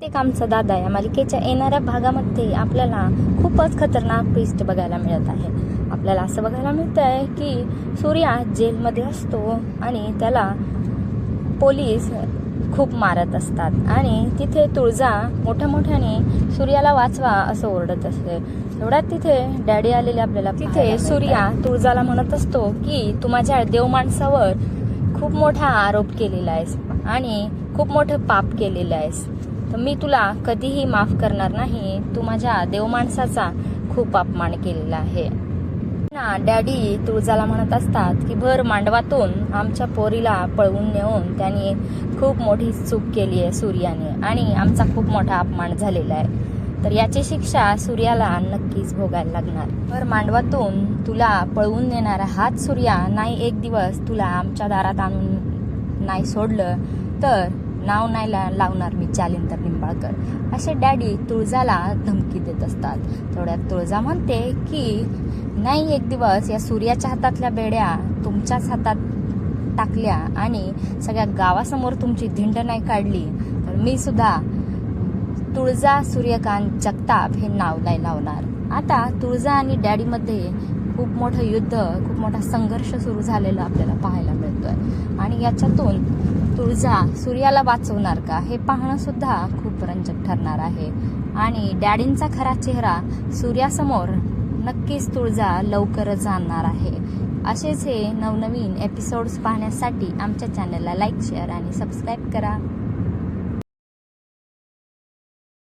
एक आमचा दादा या मालिकेच्या येणाऱ्या भागामध्ये आपल्याला खूपच खतरनाक ट्विस्ट बघायला मिळत आहे. आपल्याला असं बघायला मिळत आहे की सूर्या जेलमध्ये असतो आणि त्याला पोलीस खूप मारत असतात. आणि तिथे तुळजा मोठ्या मोठ्याने सूर्याला वाचवा असं ओरडत असते. एवढ्यात तिथे डॅडी आलेले आपल्याला तिथे सूर्या तुळजाला म्हणत असतो की तू माझ्या देव माणसावर खूप मोठा आरोप केलेला आहेस आणि खूप मोठं पाप केलेलं आहेस. तर मी तुला कधीही माफ करणार नाही. तू माझ्या देवमाणसाचा खूप अपमान केलेला आहे. ना डॅडी तुळजाला म्हणत असतात की भर मांडवातून आमच्या पोरीला पळवून नेऊन त्यांनी खूप मोठी चूक केली आहे सूर्याने आणि आमचा खूप मोठा अपमान झालेला आहे. तर याची शिक्षा सूर्याला नक्कीच भोगायला लागणार. भर मांडवातून तुला पळवून नेणारा हाच सूर्या नाही एक दिवस तुला आमच्या दारात आणून नाही सोडलं तर नाव नाही ला- लावणार मी चालिंतर निंबाळकर. असे डॅडी तुळजाला धमकी देत असतात. थोड्यात तुळजा म्हणते की नाही एक दिवस या सूर्याच्या हातातल्या बेड्या तुमच्याच हातात टाकल्या आणि सगळ्या गावासमोर तुमची धिंड नाही काढली तर मी सुद्धा तुळजा सूर्यकांत जगताप हे नाव नाही लावणार. आता तुळजा आणि डॅडीमध्ये खूप मोठं युद्ध खूप मोठा संघर्ष सुरू झालेला आपल्याला पाहायला मिळतोय. आणि याच्यातून तुळजा सूर्याला वाचवणार का? हे पाहणं सुद्धा खूप रंजक ठरणार आहे. आणि डॅडींचा खरा चेहरा सूर्यासमोर नक्कीच तुळजा लवकरच आणणार आहे. असेच हे नवनवीन एपिसोड्स पाहण्यासाठी आमच्या चॅनलला लाईक शेअर आणि सबस्क्राईब करा.